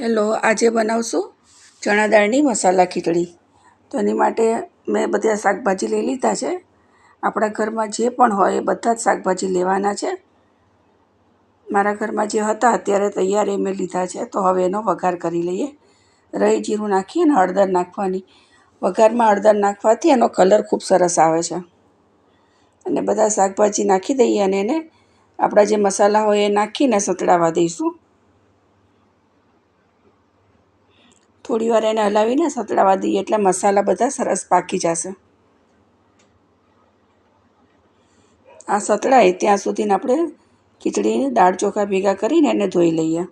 Hello, આજે બનાવશું ચણા દાળની મસાલા ખીચડી. તો એની માટે મેં બધા શાકભાજી લઈ લીધા છે. આપણા ઘરમાં જે પણ હોય એ બધા જ શાકભાજી લેવાના છે. મારા ઘરમાં જે હતા અત્યારે તૈયાર એ મેં લીધા છે, તો હવે એનો વઘાર કરી લઈએ. રહી જીરું નાખી અને હળદર નાખવાની. વઘારમાં હળદર નાખવાથી એનો કલર ખૂબ સરસ આવે છે. અને બધા શાકભાજી નાખી દઈએ અને એને આપણા જે મસાલા હોય એ નાખીને સંતળાવા દઈશું. થોડી વાર એને હલાવીને સતળાવા દઈએ એટલે મસાલા બધા સરસ પાકી જશે. આ સતળાય ત્યાં સુધીને આપણે ખીચડી દાળ ચોખા ભેગા કરીને એને ધોઈ લઈએ.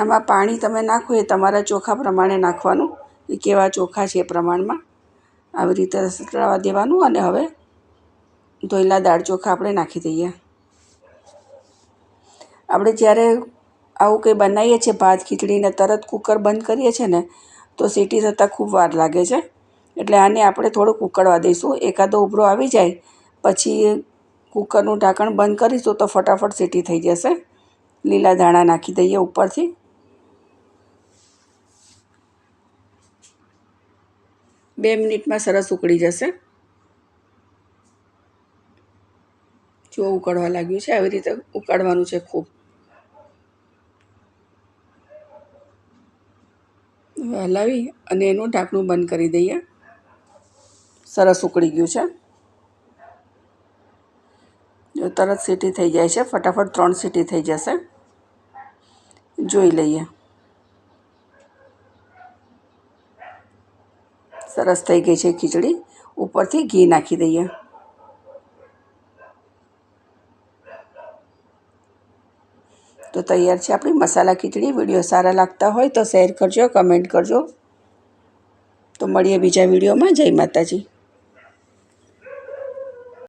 આમાં પાણી તમે નાખો એ તમારા ચોખા પ્રમાણે નાખવાનું. એ કેવા ચોખા છે એ પ્રમાણમાં. આવી રીતે સતળાવા દેવાનું અને હવે ધોયેલા દાળ ચોખા આપણે નાખી દઈએ. આપણે જ્યારે આવું કંઈ બનાવીએ છીએ, ભાત ખીચડીને તરત કૂકર બંધ કરીએ છીએ ને, તો સીટી થતાં ખૂબ વાર લાગે છે. એટલે આને આપણે થોડુંક ઉકળવા દઈશું. એકાદો ઉભરો આવી જાય, પછી કૂકરનું ઢાંકણ બંધ કરીશું તો ફટાફટ સીટી થઈ જશે. લીલા ધાણા નાખી દઈએ ઉપરથી. બે મિનિટમાં સરસ ઉકળી જશે. જો ઉકળવા લાગ્યું છે. આવી રીતે ઉકાળવાનું છે ખૂબ. હલાવી અને એનું ઢાંકણું બંધ કરી દઈએ. સરસ ઉકળી ગયું છે. જો તરત સીટી થઈ જાય છે. ફટાફટ ત્રણ સીટી થઈ જશે. જોઈ લઈએ. સરસ થઈ ગઈ છે ખીચડી. ઉપરથી ઘી નાખી દઈએ. તો તૈયાર છે આપણી મસાલા ખીચડી. વીડિયો સારા લાગતા હોય તો શેર કરજો, કમેન્ટ કરજો. તો મળીએ બીજા વિડીયોમાં. જય માતાજી.